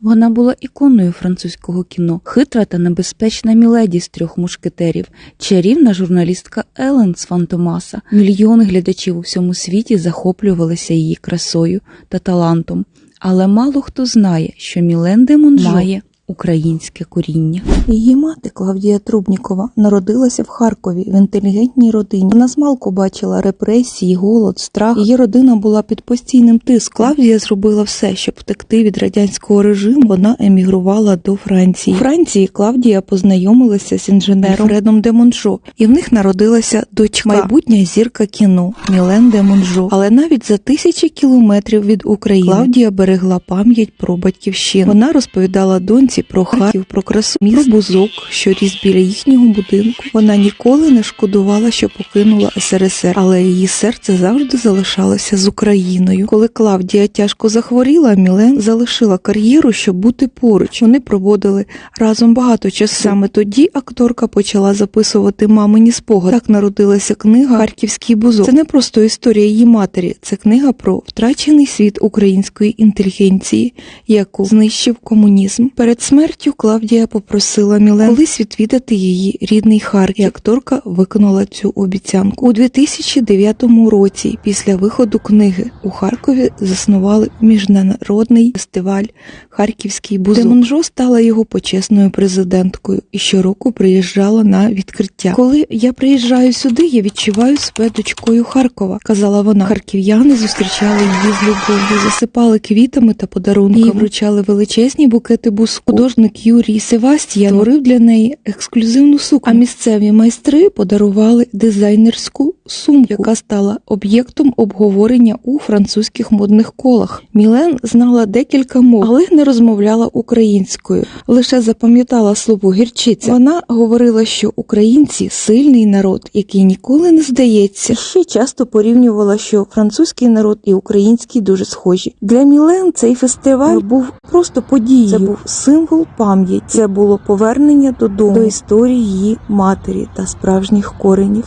Вона була іконою французького кіно, хитра та небезпечна міледі з трьох мушкетерів, чарівна журналістка Елен з Фантомаса. Мільйони глядачів у всьому світі захоплювалися її красою та талантом. Але мало хто знає, що Мілен Демонжо має українське коріння. Її мати Клавдія Трубнікова народилася в Харкові в інтелігентній родині. Вона змалку бачила репресії, голод, страх. Її родина була під постійним тиском. Клавдія зробила все, щоб втекти від радянського режиму. Вона емігрувала до Франції. У Франції Клавдія познайомилася з інженером Фредом де Монжо, і в них народилася дочка, майбутня зірка кіно Мілен де Монжо. Але навіть за тисячі кілометрів від України Клавдія берегла пам'ять про батьківщину. Вона розповідала доньці про Харків, про красу міст, бузок, що ріс біля їхнього будинку. Вона ніколи не шкодувала, що покинула СРСР, але її серце завжди залишалося з Україною. Коли Клавдія тяжко захворіла, Мілен залишила кар'єру, щоб бути поруч. Вони проводили разом багато часу. Саме тоді акторка почала записувати мамині спогади. Так народилася книга Харківський бузок. Це не просто історія її матері, це книга про втрачений світ української інтелігенції, яку знищив комунізм. Перед смертю Клавдія попросила Мілен колись відвідати її рідний Харків. І акторка виконала цю обіцянку. У 2009 році, після виходу книги, у Харкові заснували міжнародний фестиваль Харківський бузок. Демонжо стала його почесною президенткою і щороку приїжджала на відкриття. Коли я приїжджаю сюди, я відчуваю себе дочкою Харкова, казала вона. Харків'яни зустрічали її з любов'ю, засипали квітами та подарунками. Їй вручали величезні букети буску. Художник Юрій Севастія створив для неї ексклюзивну сукню. А місцеві майстри подарували дизайнерську сумку, яка стала об'єктом обговорення у французьких модних колах. Мілен знала декілька мов, але не розмовляла українською. Лише запам'ятала слово гірчиця. Вона говорила, що українці сильний народ, який ніколи не здається. Ще часто порівнювала, що французький народ і український дуже схожі. Для Мілен цей фестиваль був просто подією. Це був символ пам'яті. Це було повернення додому до історії її матері та справжніх коренів.